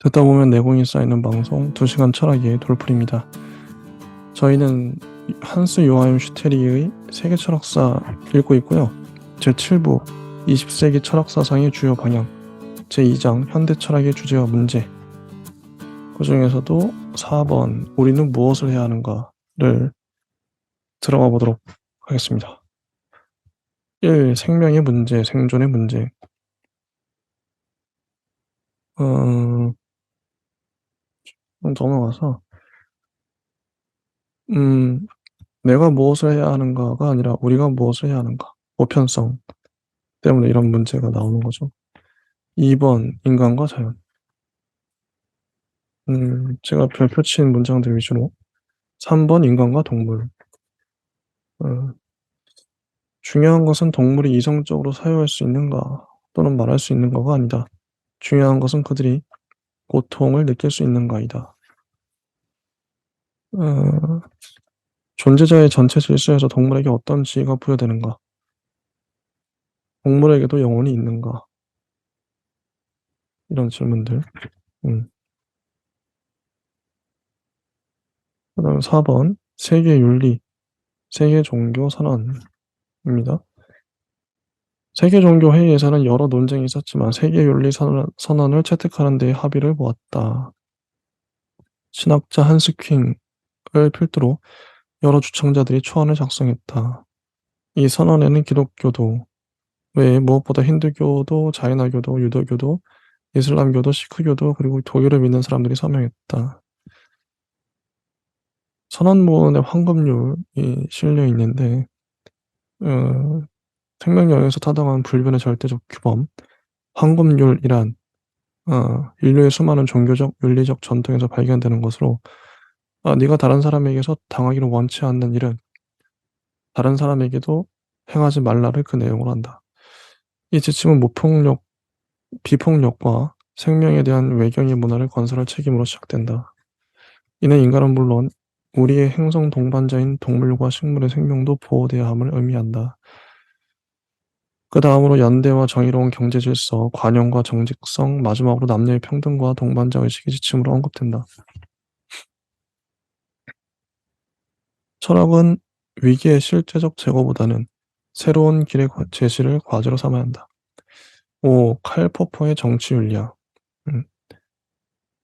듣다 보면 내공이 쌓이는 방송 2시간 철학의 돌풀입니다. 저희는 한스 요하임 슈테리의 세계 철학사 읽고 있고요. 제7부 20세기 철학 사상의 주요 방향 제2장 현대 철학의 주제와 문제 그 중에서도 4번 우리는 무엇을 해야 하는가를 들어가 보도록 하겠습니다. 1. 생명의 문제, 생존의 문제 어, 넘어가서 음, 내가 무엇을 해야 하는가가 아니라 우리가 무엇을 해야 하는가 보편성 때문에 이런 문제가 나오는 거죠. 2번 인간과 자연 음, 제가 별표 친 문장들 위주로 3번 인간과 동물 어, 중요한 것은 동물이 이성적으로 사유할 수 있는가 또는 말할 수 있는가가 아니다. 중요한 것은 그들이 고통을 느낄 수 있는가이다. 어, 존재자의 전체 질서에서 동물에게 어떤 지위가 부여되는가? 동물에게도 영혼이 있는가? 이런 질문들. 음. 그 다음 4번 세계 윤리, 세계 종교 선언입니다. 세계 종교 회의에서는 여러 논쟁이 있었지만 세계 윤리 선언, 선언을 채택하는 데 합의를 보았다. 신학자 한스 킹을 필두로 여러 주청자들이 초안을 작성했다. 이 선언에는 기독교도 외에 무엇보다 힌두교도, 자이나교도, 유도교도, 이슬람교도, 시크교도 그리고 독일을 믿는 사람들이 서명했다. 선언문에 황금률이 실려 있는데 어, 생명력에서 타당한 불변의 절대적 규범, 황금률이란 어, 인류의 수많은 종교적, 윤리적 전통에서 발견되는 것으로 아, 네가 다른 사람에게서 당하기를 원치 않는 일은 다른 사람에게도 행하지 말라를 그 내용으로 한다. 이 지침은 무폭력, 비폭력과 생명에 대한 외경의 문화를 건설할 책임으로 시작된다. 이는 인간은 물론 우리의 행성 동반자인 동물과 식물의 생명도 보호돼야 함을 의미한다. 그 다음으로 연대와 정의로운 경제 질서, 관용과 정직성, 마지막으로 남녀의 평등과 동반자 의식의 지침으로 언급된다. 철학은 위기의 실제적 제거보다는 새로운 길의 과- 제시를 과제로 삼아야 한다. 5. 칼 포퍼의 정치 윤리학. 음.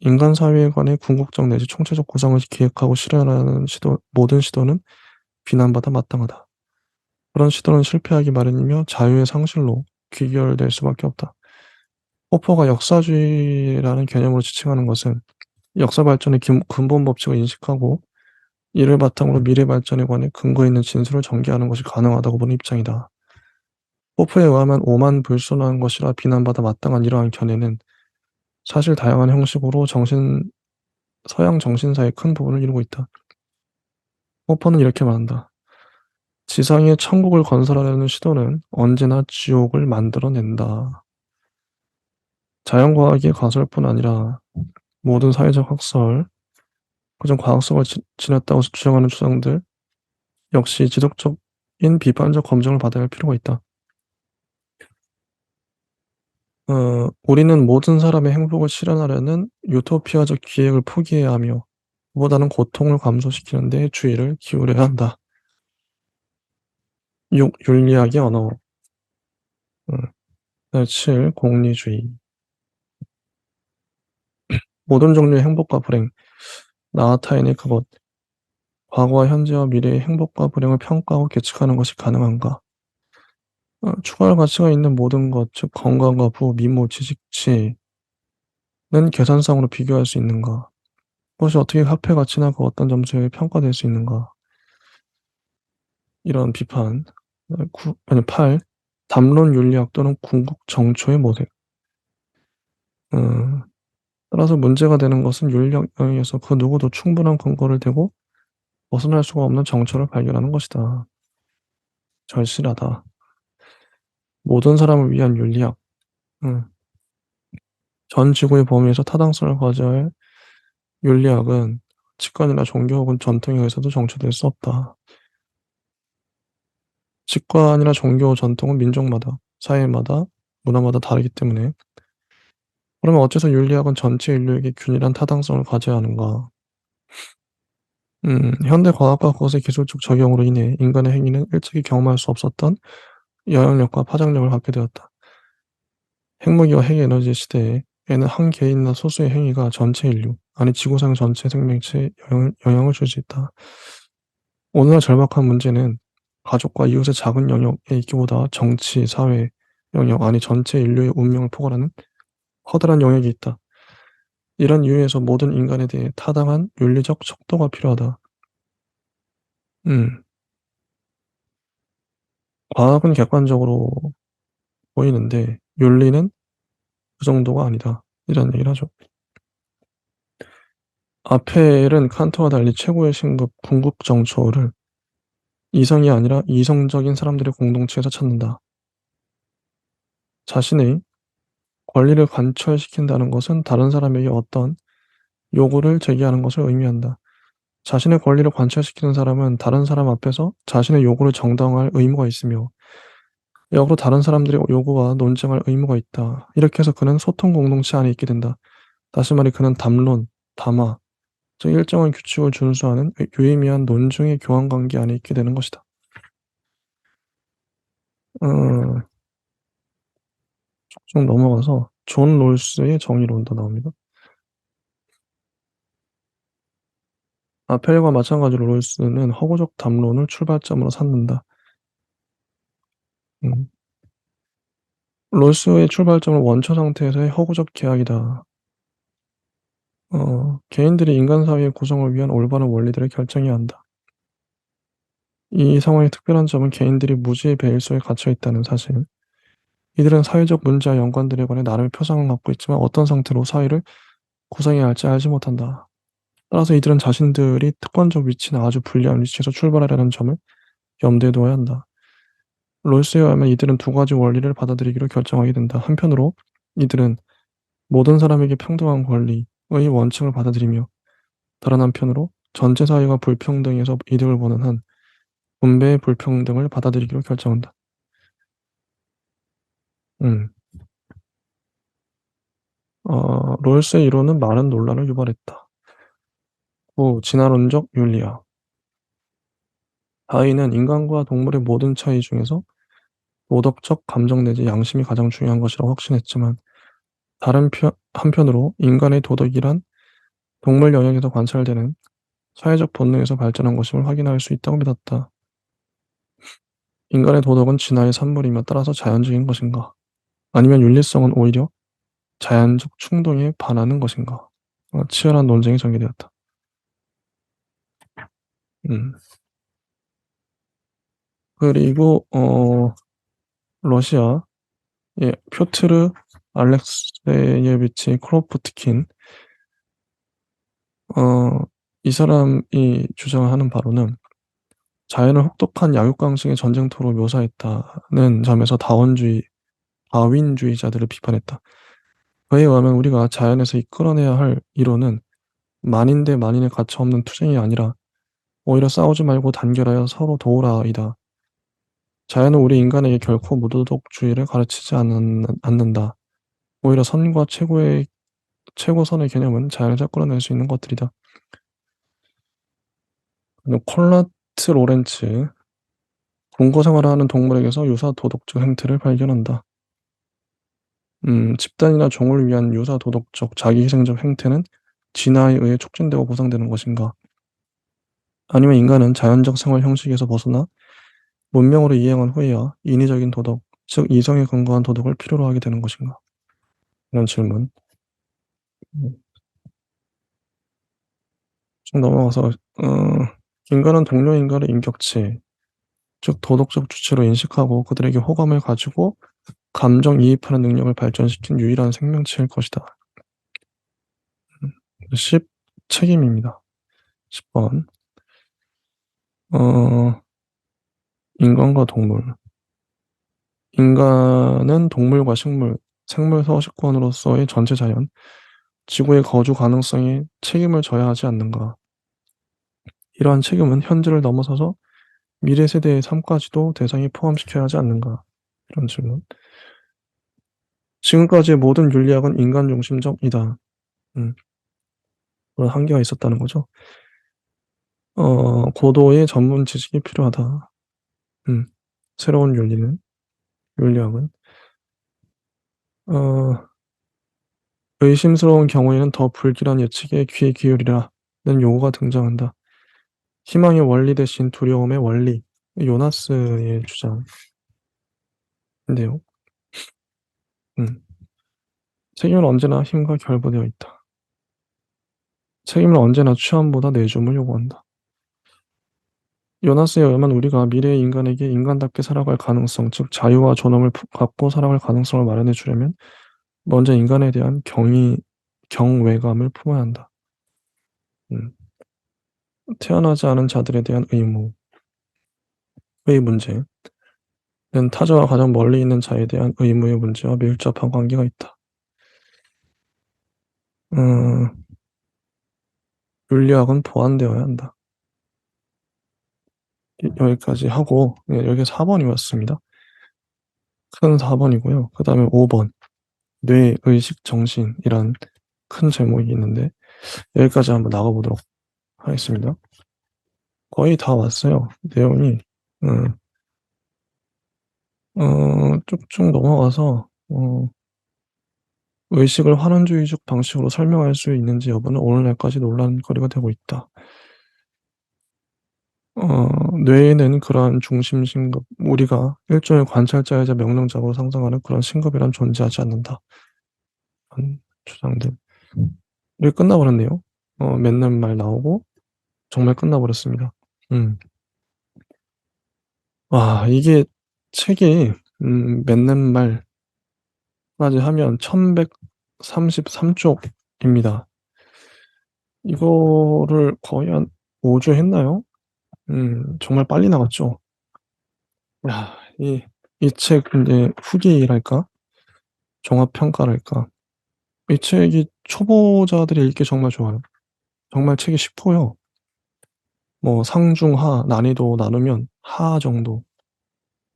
인간 사회에 관해 궁극적 내지 총체적 구상을 기획하고 실현하는 시도, 모든 시도는 비난받아 마땅하다. 그런 시도는 실패하기 마련이며 자유의 상실로 귀결될 수밖에 없다. 포퍼가 역사주의라는 개념으로 지칭하는 것은 역사 발전의 기- 근본 법칙을 인식하고 이를 바탕으로 미래 발전에 관해 근거 있는 진술을 전개하는 것이 가능하다고 보는 입장이다. 포프에 의하면 오만 불순한 것이라 비난받아 마땅한 이러한 견해는 사실 다양한 형식으로 정신 서양 정신사의 큰 부분을 이루고 있다. 포퍼는 이렇게 말한다. 지상에 천국을 건설하려는 시도는 언제나 지옥을 만들어낸다. 자연과학의 가설뿐 아니라 모든 사회적 학설, 그중 과학성을 지, 지녔다고 주장하는 주장들 역시 지속적인 비판적 검증을 받아야 할 필요가 있다. 어, 우리는 모든 사람의 행복을 실현하려는 유토피아적 기획을 포기해야 하며 그보다는 고통을 감소시키는 데 주의를 기울여야 한다. 6. 윤리학의 언어 음. 7. 공리주의 모든 종류의 행복과 불행, 나 타인의 그것, 과거와 현재와 미래의 행복과 불행을 평가하고 계측하는 것이 가능한가? 어, 추가할 가치가 있는 모든 것, 즉 건강과 부, 미모, 지식치는 계산상으로 비교할 수 있는가? 그것이 어떻게 화폐 가치나 그 어떤 점수에 평가될 수 있는가? 이런 비판. 어, 구, 아니, 8. 담론 윤리학 또는 궁극 정초의 모색. 어, 따라서 문제가 되는 것은 윤리학 영역에서 그 누구도 충분한 근거를 대고 벗어날 수가 없는 정초를 발견하는 것이다. 절실하다. 모든 사람을 위한 윤리학. 음. 전 지구의 범위에서 타당성을 가져야 할 윤리학은 직관이나 종교 혹은 전통에 의해서도 정초될 수 없다. 직관이나 종교 전통은 민족마다, 사회마다, 문화마다 다르기 때문에 그러면 어째서 윤리학은 전체 인류에게 균일한 타당성을 가져야 하는가? 음, 현대 과학과 그것의 기술적 적용으로 인해 인간의 행위는 일찍이 경험할 수 없었던 영향력과 파장력을 갖게 되었다. 핵무기와 핵에너지 시대에는 한 개인이나 소수의 행위가 전체 인류, 아니 지구상 전체 생명체에 영향을, 영향을 줄 수 있다. 오늘날 절박한 문제는 가족과 이웃의 작은 영역에 있기보다 정치, 사회, 영역, 아니 전체 인류의 운명을 포괄하는 커다란 영역이 있다. 이런 이유에서 모든 인간에 대해 타당한 윤리적 척도가 필요하다. 음. 과학은 객관적으로 보이는데 윤리는 그 정도가 아니다. 이런 얘기를 하죠. 아펠은 칸트와 달리 최고의 신급 궁극 정초를 이성이 아니라 이성적인 사람들의 공동체에서 찾는다. 자신의 권리를 관철시킨다는 것은 다른 사람에게 어떤 요구를 제기하는 것을 의미한다. 자신의 권리를 관철시키는 사람은 다른 사람 앞에서 자신의 요구를 정당화할 의무가 있으며 역으로 다른 사람들의 요구와 논쟁할 의무가 있다. 이렇게 해서 그는 소통 공동체 안에 있게 된다. 다시 말해 그는 담론, 담화, 즉 일정한 규칙을 준수하는 유의미한 논중의 교환 관계 안에 있게 되는 것이다. 어, 좀 넘어가서 존 롤스의 정의론도 나옵니다. 아펠과 마찬가지로 롤스는 허구적 담론을 출발점으로 삼는다. 음. 롤스의 출발점은 원초 상태에서의 허구적 계약이다. 어, 개인들이 인간 사회의 구성을 위한 올바른 원리들을 결정해야 한다. 이 상황의 특별한 점은 개인들이 무지의 베일 속에 갇혀 있다는 사실. 이들은 사회적 문제와 연관들에 관해 나름의 표상을 갖고 있지만 어떤 상태로 사회를 구성해야 할지 알지 못한다. 따라서 이들은 자신들이 특권적 위치나 아주 불리한 위치에서 출발하려는 점을 염두에 두어야 한다. 롤스에 의하면 이들은 두 가지 원리를 받아들이기로 결정하게 된다. 한편으로 이들은 모든 사람에게 평등한 권리 의 원칙을 받아들이며 다른 한편으로 전체 사회가 불평등에서 이득을 보는 한 분배의 불평등을 받아들이기로 결정한다. 음. 어, 롤스의 이론은 많은 논란을 유발했다. 9. 진화론적 윤리학 다윈은 인간과 동물의 모든 차이 중에서 도덕적 감정 내지 양심이 가장 중요한 것이라고 확신했지만 다른 편, 한편으로 인간의 도덕이란 동물 영역에서 관찰되는 사회적 본능에서 발전한 것임을 확인할 수 있다고 믿었다. 인간의 도덕은 진화의 산물이며 따라서 자연적인 것인가? 아니면 윤리성은 오히려 자연적 충동에 반하는 것인가? 어, 치열한 논쟁이 전개되었다. 음. 그리고 어 러시아의 표트르 알렉세예비치 크로프트킨 어, 이 사람이 주장하는 바로는 자연을 혹독한 약육강식의 전쟁터로 묘사했다는 점에서 다원주의, 다윈주의자들을 비판했다. 그에 의하면 우리가 자연에서 이끌어내야 할 이론은 만인 대 만인의 가차 없는 투쟁이 아니라 오히려 싸우지 말고 단결하여 서로 도우라이다. 자연은 우리 인간에게 결코 무도덕주의를 가르치지 않는, 않는다. 오히려 선과 최고의 최고선의 개념은 자연에서 끌어낼 수 있는 것들이다. 콜라트 로렌츠 공거 생활하는 동물에게서 유사 도덕적 행태를 발견한다. 음, 집단이나 종을 위한 유사 도덕적 자기희생적 행태는 진화에 의해 촉진되고 보상되는 것인가? 아니면 인간은 자연적 생활 형식에서 벗어나 문명으로 이행한 후에야 인위적인 도덕, 즉 이성에 근거한 도덕을 필요로 하게 되는 것인가? 이런 질문. 음. 좀 넘어가서 어, 인간은 동료 인간의 인격체, 즉 도덕적 주체로 인식하고 그들에게 호감을 가지고 감정이입하는 능력을 발전시킨 유일한 생명체일 것이다. 10. 음, 책임입니다. 10번 어, 인간과 동물 인간은 동물과 식물, 생물 서식권으로서의 전체 자연, 지구의 거주 가능성에 책임을 져야 하지 않는가. 이러한 책임은 현재를 넘어서서 미래 세대의 삶까지도 대상에 포함시켜야 하지 않는가. 이런 질문. 지금까지의 모든 윤리학은 인간 중심적이다. 음. 그런 한계가 있었다는 거죠. 어 고도의 전문 지식이 필요하다. 음. 새로운 윤리는 윤리학은 어 의심스러운 경우에는 더 불길한 예측에 귀 기울이라는 요구가 등장한다. 희망의 원리 대신 두려움의 원리. 요나스의 주장인데요. 음. 책임은 언제나 힘과 결부되어 있다. 책임은 언제나 취함보다 내줌을 요구한다. 요나스에 의하면 우리가 미래의 인간에게 인간답게 살아갈 가능성, 즉 자유와 존엄을 부- 갖고 살아갈 가능성을 마련해 주려면 먼저 인간에 대한 경이 경외감을 품어야 한다. 음. 태어나지 않은 자들에 대한 의무의 문제는 타자와 가장 멀리 있는 자에 대한 의무의 문제와 밀접한 관계가 있다. 음, 윤리학은 보완되어야 한다. 이- 여기까지 하고 네, 여기 4번이 왔습니다. 큰 4번이고요. 그 다음에 5번 뇌, 의식, 정신이란 큰 제목이 있는데 여기까지 한번 나가보도록 하겠습니다. 거의 다 왔어요. 내용이 음, 어, 쭉쭉 넘어가서 어, 의식을 환원주의적 방식으로 설명할 수 있는지 여부는 오늘날까지 논란거리가 되고 있다. 어, 뇌에는 그러한 중심 신급, 우리가 일종의 관찰자이자 명령자로 상상하는 그런 신급이란 존재하지 않는다. 주장들. 이게 끝나버렸네요. 어, 맨날 말 나오고 정말 끝나버렸습니다. 음. 와, 이게 책이 음, 맨날 말 까지 하면 1133 쪽입니다. 이거를 거의 한 5 주 했나요? 음, 정말 빨리 나갔죠. 야, 이, 이 책 이제 후기랄까? 종합평가랄까? 이 책이 초보자들이 읽기 정말 좋아요. 정말 책이 쉽고요. 뭐 상중하 난이도 나누면 하 정도.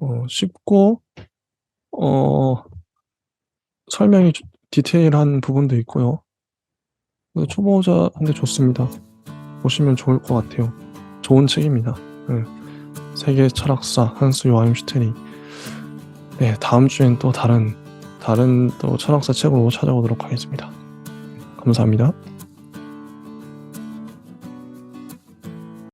어, 쉽고 어 설명이 좀 디테일한 부분도 있고요. 초보자한테 좋습니다. 보시면 좋을 것 같아요. 좋은 책입니다. 예. 세계 철학사 한스 요하임 슈테리. 네, 다음 주엔 또 다른 다른 또 철학사 책으로 찾아오도록 하겠습니다. 감사합니다.